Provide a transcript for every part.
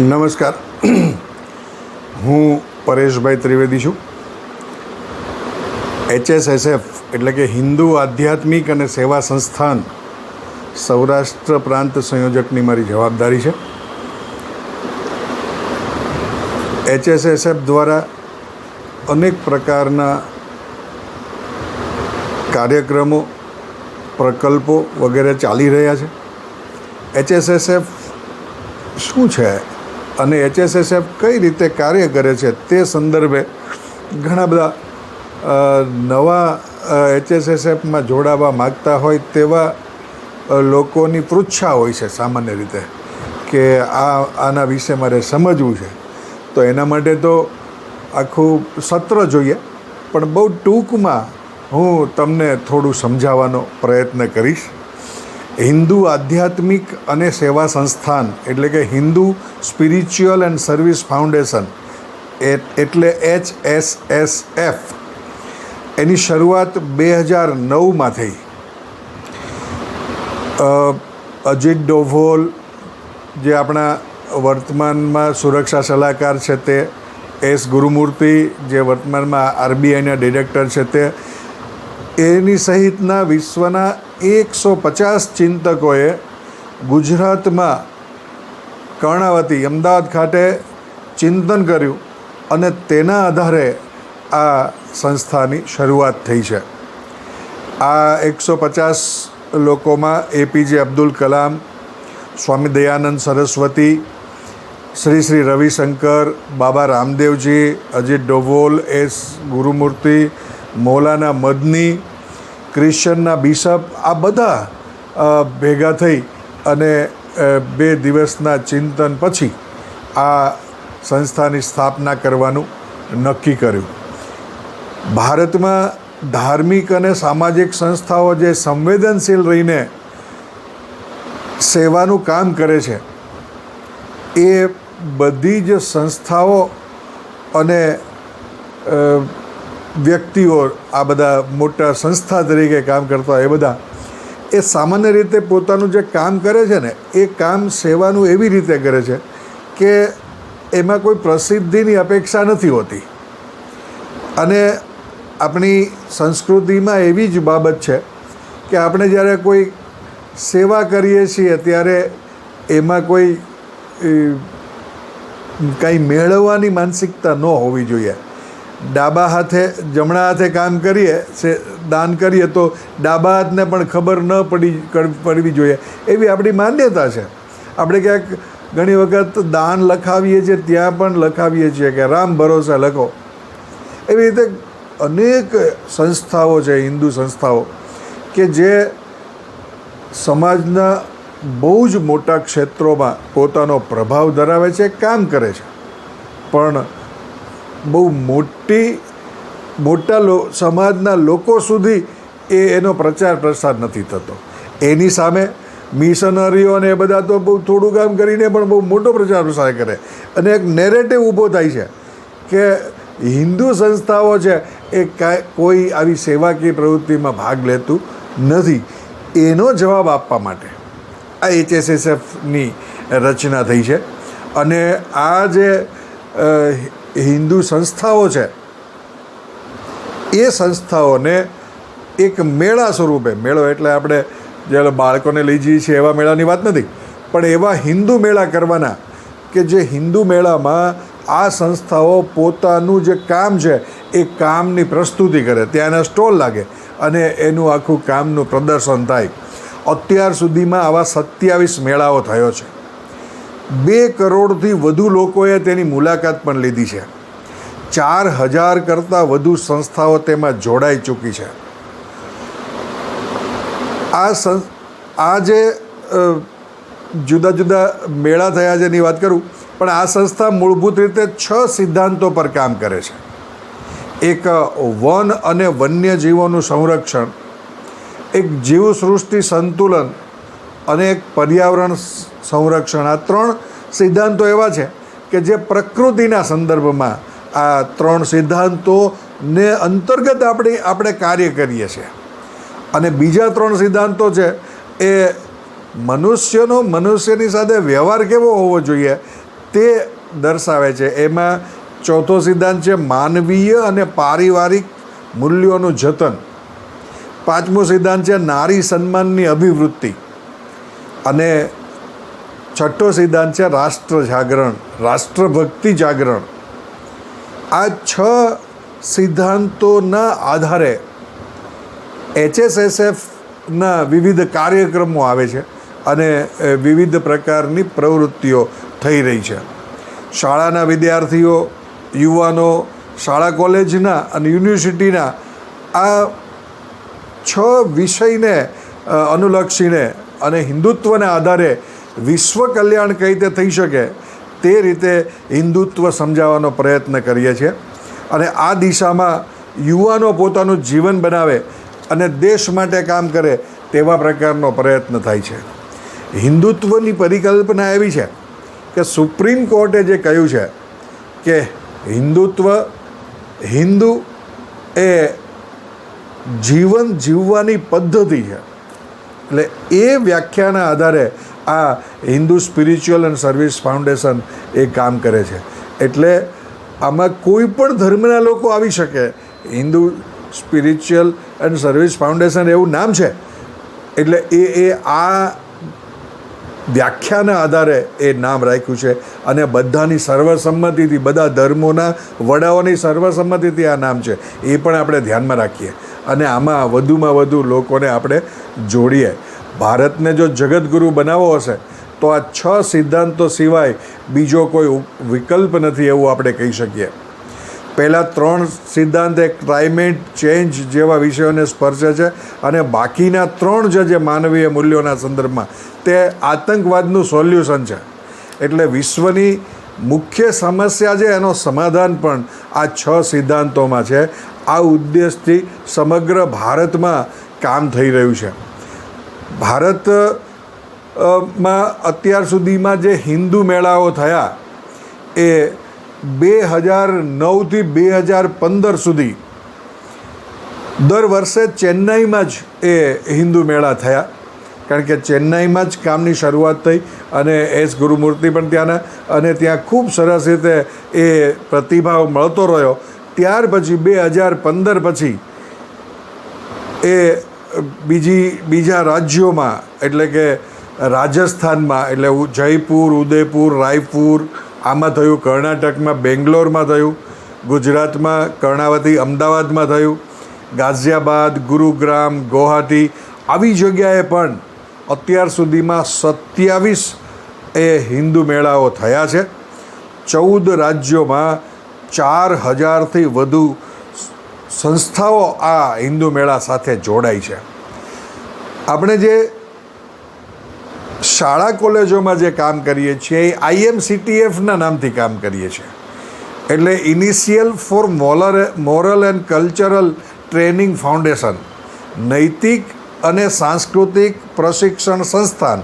નમસ્કાર. હું પરેશભાઈ ત્રિવેદી છું. એચએસએસએફ એટલે કે હિન્દુ આધ્યાત્મિક અને સેવા સંસ્થાન સૌરાષ્ટ્ર પ્રાંત સંયોજકની મારી જવાબદારી છે. એચએસએસએફ દ્વારા અનેક પ્રકારના કાર્યક્રમો, પ્રકલ્પો વગેરે ચાલી રહ્યા છે. એચએસએસએફ શું છે? અને એચએસએસએફ કઈ રીતે કાર્ય કરે છે તે સંદર્ભે ઘણા બધા નવા એચએસએસએફમાં જોડાવા માગતા હોય તેવા લોકોની પૃચ્છા હોય છે સામાન્ય રીતે કે આ, આના વિશે મારે સમજવું છે. તો એના માટે તો આખું સત્ર જોઈએ, પણ બહુ ટૂંકમાં હું તમને થોડું સમજાવવાનો પ્રયત્ન કરીશ. હિન્દુ આધ્યાત્મિક અને સેવા સંસ્થાન, એટલે કે Hindu spiritual and service foundation એટલે એચ એસ એસ એફ. એની શરૂઆત બે હજાર નવમાં થઈ. અજીત ડોભોલ જે આપણા વર્તમાનમાં સુરક્ષા સલાહકાર છે તે, એસ ગુરુમૂર્તિ જે વર્તમાનમાં આરબીઆઈના ડિરેક્ટર છે તે એની સહિતના વિશ્વના એકસો પચાસ ચિંતકોએ ગુજરાતમાં કર્ણાવતી અમદાવાદ ખાતે ચિંતન કર્યું અને તેના આધારે આ સંસ્થાની શરૂઆત થઈ છે. આ એકસો પચાસ લોકોમાં એપીજે અબ્દુલ કલામ, સ્વામી દયાનંદ સરસ્વતી, શ્રી શ્રી રવિશંકર, બાબા રામદેવજી, અજીત ડોભોલ એસ ગુરુમૂર્તિ મૌલાના મદની, ક્રિશ્ચનના બિશપ, આ બધા ભેગા થઈ અને બે દિવસના ચિંતન પછી આ સંસ્થાની સ્થાપના કરવાનું નક્કી કર્યું. ભારતમાં ધાર્મિક અને સામાજિક સંસ્થાઓ જે સંવેદનશીલ રહીને સેવાનું કામ કરે છે, એ બધી જ સંસ્થાઓ અને વ્યક્તિઓ આ બધા મોટા સંસ્થા તરીકે કામ કરતા હોય, એ બધા, એ સામાન્ય રીતે પોતાનું જે કામ કરે છે ને, એ કામ સેવાનું એવી રીતે કરે છે કે એમાં કોઈ પ્રસિદ્ધિની અપેક્ષા નથી હોતી. અને આપણી સંસ્કૃતિમાં એવી જ બાબત છે કે આપણે જ્યારે કોઈ સેવા કરીએ છીએ, ત્યારે એમાં કોઈ કંઈ મેળવવાની માનસિકતા ન હોવી જોઈએ. ડાબા હાથે, જમણા હાથે કામ કરીએ, સે દાન કરીએ, તો ડાબા હાથને પણ ખબર ન પડી પડવી જોઈએ. એવી આપણી માન્યતા છે. આપણે ક્યાંક ઘણી વખત દાન લખાવીએ છીએ, ત્યાં પણ લખાવીએ છીએ કે રામ ભરોસા લખો. એવી રીતે અનેક સંસ્થાઓ છે, હિન્દુ સંસ્થાઓ, કે જે સમાજના બહુ જ મોટા ક્ષેત્રોમાં પોતાનો પ્રભાવ ધરાવે છે, કામ કરે છે. પણ બહુ મોટી, મોટા લો, સમાજના લોકો સુધી એ એનો પ્રચાર પ્રસાર નથી થતો. એની સામે મિશનરીઓ અને એ બધા તો બહુ થોડું કામ કરીને પણ બહુ મોટો પ્રચાર પ્રસાર કરે. અને એક નેરેટિવ ઊભો થાય છે કે હિન્દુ સંસ્થાઓ છે એ કાંઈ આવી સેવાકીય પ્રવૃત્તિમાં ભાગ લેતું નથી. એનો જવાબ આપવા માટે આ એચએસએસએફની રચના થઈ છે. અને આ જે હિન્દુ સંસ્થાઓ છે. એ સંસ્થાઓને એક મેળા સ્વરૂપે, મેળો એટલે આપણે જ્યારે બાળકોને લઈ જઈએ છીએ એવા મેળાની વાત નથી, પણ એવા હિન્દુ મેળા કરવાના કે જે હિન્દુ મેળામાં આ સંસ્થાઓ પોતાનું જે કામ છે, એ કામની પ્રસ્તુતિ કરે ત્યાંના સ્ટોલ લાગે અને એનું આખું કામનું પ્રદર્શન થાય. અત્યાર સુધીમાં આવા સત્યાવીસ મેળાઓ થયો છે. બે કરોડથી વધુ લોકોએ તેની મુલાકાત પણ લીધી છે. ચાર હજાર કરતાં વધુ સંસ્થાઓ તેમાં જોડાઈ ચૂકી છે. આ આ જે જુદા જુદા મેળા થયા એની વાત કરું, પણ આ સંસ્થા મૂળભૂત રીતે છ સિદ્ધાંતો પર કામ કરે છે. એક, વન અને વન્યજીવોનું સંરક્ષણ, એક જીવસૃષ્ટિ સંતુલન અને એક પર્યાવરણ સંરક્ષણ. આ ત્રણ સિદ્ધાંતો એવા છે કે જે પ્રકૃતિના સંદર્ભમાં આ ત્રણ સિદ્ધાંતોને અંતર્ગત આપણે આપણે કાર્ય કરીએ છીએ. અને બીજા ત્રણ સિદ્ધાંતો છે એ મનુષ્યનો મનુષ્યની સાથે વ્યવહાર કેવો હોવો જોઈએ તે દર્શાવે છે. એમાં ચોથો સિદ્ધાંત છે માનવીય અને પારિવારિક મૂલ્યોનું જતન. પાંચમો સિદ્ધાંત છે નારી સન્માનની અભિવૃત્તિ. અને છઠ્ઠો સિદ્ધાંત છે રાષ્ટ્ર જાગરણ, રાષ્ટ્રભક્તિ જાગરણ. આ છ સિદ્ધાંતોના આધારે એચએસએસએફના વિવિધ કાર્યક્રમો આવે છે અને વિવિધ પ્રકારની પ્રવૃત્તિઓ થઈ રહી છે. શાળાના વિદ્યાર્થીઓ, યુવાનો, શાળા કોલેજના અને યુનિવર્સિટીના આ છ વિષયને અનુલક્ષીને અને હિન્દુત્વના આધારે વિશ્વ કલ્યાણ કઈ રીતે થઈ શકે તે રીતે હિન્દુત્વ સમજાવવાનો પ્રયત્ન કરીએ છીએ. અને આ દિશામાં યુવાનો પોતાનું જીવન બનાવે અને દેશ માટે કામ કરે તેવા પ્રકારનો પ્રયત્ન થાય છે. હિન્દુત્વની પરિકલ્પના એવી છે કે સુપ્રીમ કોર્ટે જે કહ્યું છે કે હિન્દુત્વ, હિન્દુ એ જીવન જીવવાની પદ્ધતિ છે. એટલે એ વ્યાખ્યાના આધારે આ Hindu spiritual and service foundation એ કામ કરે છે. એટલે આમાં કોઈ પણ ધર્મના લોકો આવી શકે. Hindu spiritual and service foundation એવું નામ છે. એટલે એ એ આ વ્યાખ્યાના આધારે એ નામ રાખ્યું છે. અને બધાની સર્વસંમતિથી, બધા ધર્મોના વડાઓની સર્વસંમતિથી આ નામ છે. એ પણ આપણે ધ્યાનમાં રાખીએ. અને આમાં વધુમાં વધુ લોકોને આપણે જોડીએ. ભારતને જો જગતગુરુ બનાવવો હશે, તો આ છ સિદ્ધાંતો સિવાય બીજો કોઈ વિકલ્પ નથી એવું આપણે કહી શકીએ. પહેલાં ત્રણ સિદ્ધાંત એ ક્લાઇમેટ ચેન્જ જેવા વિષયોને સ્પર્શે છે અને બાકીના ત્રણ જે જે માનવીય મૂલ્યોના સંદર્ભમાં, તે આતંકવાદનું સોલ્યુશન છે. એટલે વિશ્વની મુખ્ય સમસ્યા છે, એનો સમાધાન પણ આ છ સિદ્ધાંતોમાં છે. આ ઉદ્દેશથી સમગ્ર ભારતમાં કામ થઈ રહ્યું છે. ભારતમાં અત્યાર સુધીમાં જે હિન્દુ મેળાઓ થયા એ બે હજાર નવથી બે હજાર પંદર સુધી દર વર્ષે ચેન્નાઈમાં જ એ હિન્દુ મેળા થયા. કારણ કે ચેન્નાઈમાં જ કામની શરૂઆત થઈ અને એસ ગુરુમૂર્તિ પણ ત્યાંના અને ત્યાં ખૂબ સરસ રીતે એ પ્રતિભાવ મળતો રહ્યો. ત્યાર પછી બે હજાર પંદર પછી એ બીજી, બીજા રાજ્યોમાં, એટલે કે રાજસ્થાનમાં, એટલે જયપુર, ઉદયપુર, રાયપુર, આમાં થયું, કર્ણાટકમાં, બેંગ્લોરમાં થયું, ગુજરાતમાં કર્ણાવતી, અમદાવાદમાં થયું, ગાઝિયાબાદ, ગુરુગ્રામ ગુવાહાટી આવી જગ્યાએ પણ અત્યાર સુધીમાં સત્યાવીસ એ હિન્દુ મેળાઓ થયા છે. ચૌદ રાજ્યોમાં ચાર હજારથી વધુ સંસ્થાઓ આ હિન્દુ મેળા સાથે જોડાઈ છે. આપણે જે શાળા કોલેજોમાં જે કામ કરીએ છીએ, એ આઈએમસીટીએફના નામથી કામ કરીએ છીએ. એટલે initial for molar, moral and cultural training foundation, નૈતિક અને સાંસ્કૃતિક પ્રશિક્ષણ સંસ્થાન,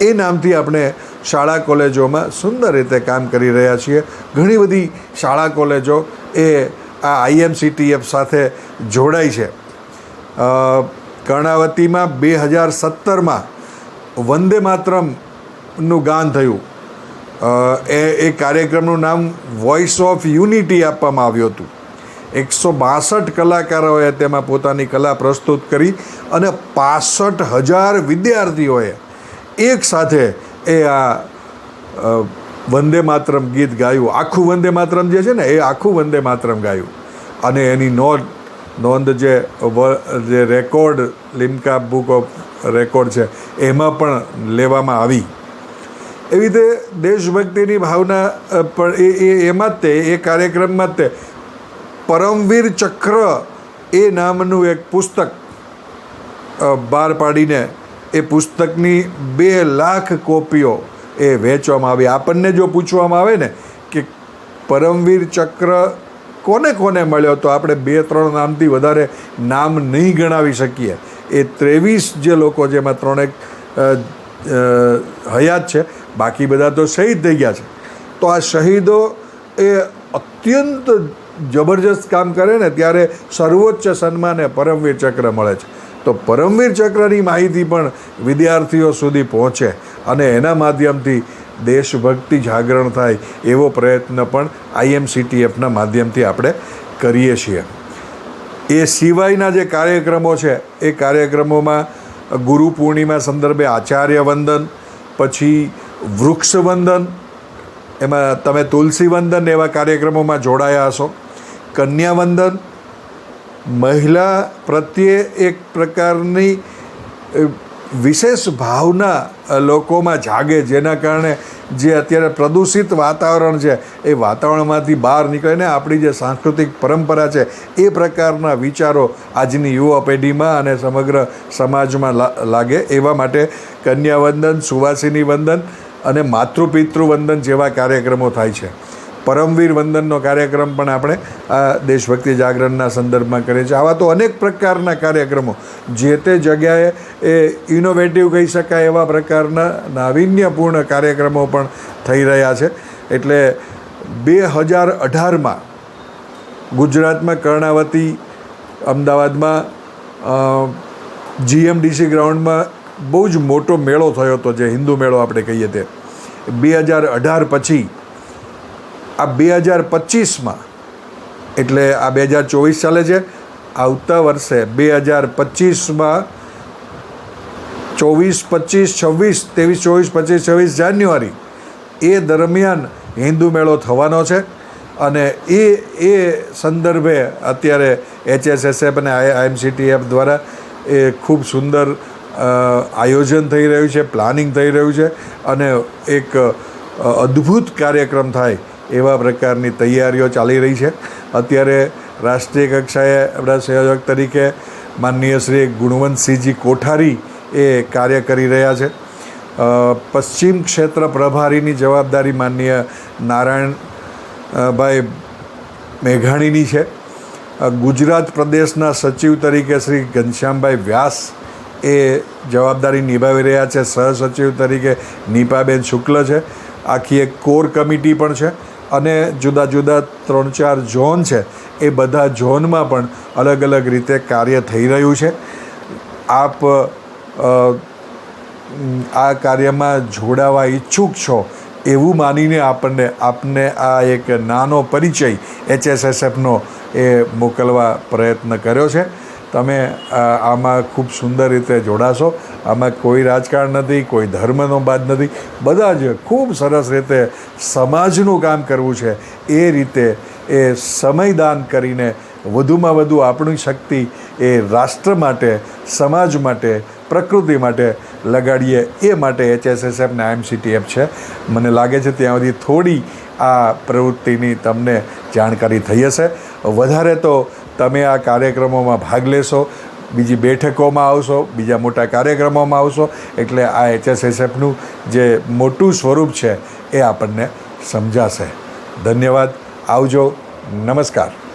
એ નામથી આપણે શાળા કોલેજોમાં સુંદર રીતે કામ કરી રહ્યા છીએ. ઘણી બધી શાળા કોલેજો એ આ આઈએમસીટીએફ સાથે જોડાઈ છે. કર્ણાવતીમાં બે હજાર સત્તરમાં વંદે માતરમનું ગાન થયું. એ એ કાર્યક્રમનું નામ વોઇસ ઓફ યુનિટી આપવામાં આવ્યું હતું. એકસો બાસઠ કલાકારોએ તેમાં પોતાની કલા પ્રસ્તુત કરી અને પાસઠ હજાર વિદ્યાર્થીઓએ એક સાથે એ આ વંદે માતરમ ગીત ગાયું. આખું વંદે માતરમ જે છે ને, એ આખું વંદે માતરમ ગાયું. અને એની નોંધ નોંધ જે જે record, Limca book of record છે, એમાં પણ લેવામાં આવી. એવી રીતે દેશભક્તિની ભાવના પણ એ એમાં જ તે, એ કાર્યક્રમમાં જ તે. પરમવીર ચક્ર એ નામનું એક પુસ્તક બહાર પાડીને, એ પુસ્તકની બે લાખ કોપીઓ એ વહેંચવામાં આવી. આપણને જો પૂછવામાં આવે ને કે પરમવીર ચક્ર કોને કોને મળ્યો, તો આપણે બે ત્રણ નામથી વધારે નામ નહીં ગણાવી શકીએ. એ ત્રેવીસ જે લોકો જેમાં ત્રણેક હયાત છે. બાકી બધા તો શહીદ થઈ ગયા છે. તો આ શહીદો એ અત્યંત જબરજસ્ત કામ કરે ને, ત્યારે સર્વોચ્ચ સન્માને પરમવીર ચક્ર મળે છે. તો પરમવીર ચક્રની માહિતી પણ વિદ્યાર્થીઓ સુધી પહોંચે અને એના માધ્યમથી દેશભક્તિ જાગરણ થાય એવો પ્રયત્ન પણ આઈએમસીટીએફના માધ્યમથી આપણે કરીએ છીએ. એ સિવાયના જે કાર્યક્રમો છે, એ કાર્યક્રમોમાં ગુરુ પૂર્ણિમા સંદર્ભે આચાર્ય વંદન, પછી વૃક્ષ વંદન, એમાં તમે તુલસી વંદન એવા કાર્યક્રમોમાં જોડાયા હશો. કન્યા વંદન મહિલા પ્રત્યે એક પ્રકારની વિશેષ ભાવના લોકોમાં જાગે, જેના કારણે જે અત્યારે પ્રદૂષિત વાતાવરણ છે, એ વાતાવરણમાંથી બહાર નીકળીને આપણી જે સાંસ્કૃતિક પરંપરા છે, એ પ્રકારના વિચારો આજની યુવા પેઢીમાં અને સમગ્ર સમાજમાં લાગે. એવા માટે કન્યા વંદન સુવાસિની વંદન અને માતૃપિતૃ વંદન જેવા કાર્યક્રમો થાય છે. પરમવીર વંદનનો કાર્યક્રમ પણ આપણે આ દેશભક્તિ જાગરણના સંદર્ભમાં કરીએ છીએ. આવા તો અનેક પ્રકારના કાર્યક્રમો, જે તે જગ્યાએ એ ઇનોવેટિવ કહી શકાય એવા પ્રકારના નાવીન્યપૂર્ણ કાર્યક્રમો પણ થઈ રહ્યા છે. એટલે બે હજાર અઢારમાં ગુજરાતમાં કર્ણાવતી અમદાવાદમાં જીએમડીસી ગ્રાઉન્ડમાં બહુ જ મોટો મેળો થયો હતો, જે હિન્દુ મેળો આપણે કહીએ તે. બે હજાર અઢાર પછી આ બે હજાર પચીસમાં, એટલે આ બે હજાર ચોવીસ ચાલે છે, આવતા વર્ષે બે હજાર પચીસમાં ચોવીસ પચીસ છવ્વીસ, ત્રેવીસ ચોવીસ, પચીસ છવ્વીસ જાન્યુઆરી, એ દરમિયાન હિન્દુ મેળો થવાનો છે અને એ એ સંદર્ભે અત્યારે એચએસએસએફ અને આઈએમસીટીએફ દ્વારા એ ખૂબ સુંદર આયોજન થઈ રહ્યું છે, પ્લાનિંગ થઈ રહ્યું છે અને એક અદ્ભુત કાર્યક્રમ થાય એવા પ્રકારની તૈયારીઓ ચાલી રહી છે. અત્યારે રાષ્ટ્રીય કક્ષાએ આપણા સંયોજક તરીકે માનનીય શ્રી ગુણવંતસિંહજી કોઠારી એ કાર્ય કરી રહ્યા છે. પશ્ચિમ ક્ષેત્ર પ્રભારીની જવાબદારી માનનીય નારાયણ ભાઈ મેઘાણીની છે. ગુજરાત પ્રદેશના સચિવ તરીકે શ્રી ઘનશ્યામભાઈ વ્યાસ એ જવાબદારી નિભાવી રહ્યા છે. સહસચિવ તરીકે નીપાબેન શુક્લ છે. આખી એક કોર કમિટી પણ છે. અને જુદા જુદા ત્રણ ચાર ઝોન છે, એ બધા ઝોનમાં પણ અલગ અલગ રીતે કાર્ય થઈ રહ્યું છે. આપ આ કાર્યમાં જોડાવા ઈચ્છુક છો એવું માનીને આપણને, આપને આ એક નાનો પરિચય એચએસએસએફનો એ મોકલવા પ્રયત્ન કર્યો છે. તમે આમાં ખૂબ સુંદર રીતે જોડાશો. આમાં કોઈ રાજકારણ નથી, કોઈ ધર્મનો બાદ નથી. બધા જ ખૂબ સરસ રીતે સમાજનું કામ કરવું છે. એ રીતે એ સમયદાન કરીને વધુમાં વધુ આપણી શક્તિ એ રાષ્ટ્ર માટે, સમાજ માટે, પ્રકૃતિ માટે લગાડીએ. એ માટે એચએસએસએફ ને આઈએમસીટીએફ છે. મને લાગે છે ત્યાં સુધી થોડી આ પ્રવૃત્તિની તમને જાણકારી થઈ હશે. વધારે તો તમે આ કાર્યક્રમોમાં ભાગ લેશો, બીજી બેઠકોમાં આવશો, બીજા મોટા કાર્યક્રમોમાં આવશો, એટલે આ એચએસએસએફનું જે મોટું સ્વરૂપ છે એ આપણને સમજાશે. ધન્યવાદ. આવજો. નમસ્કાર.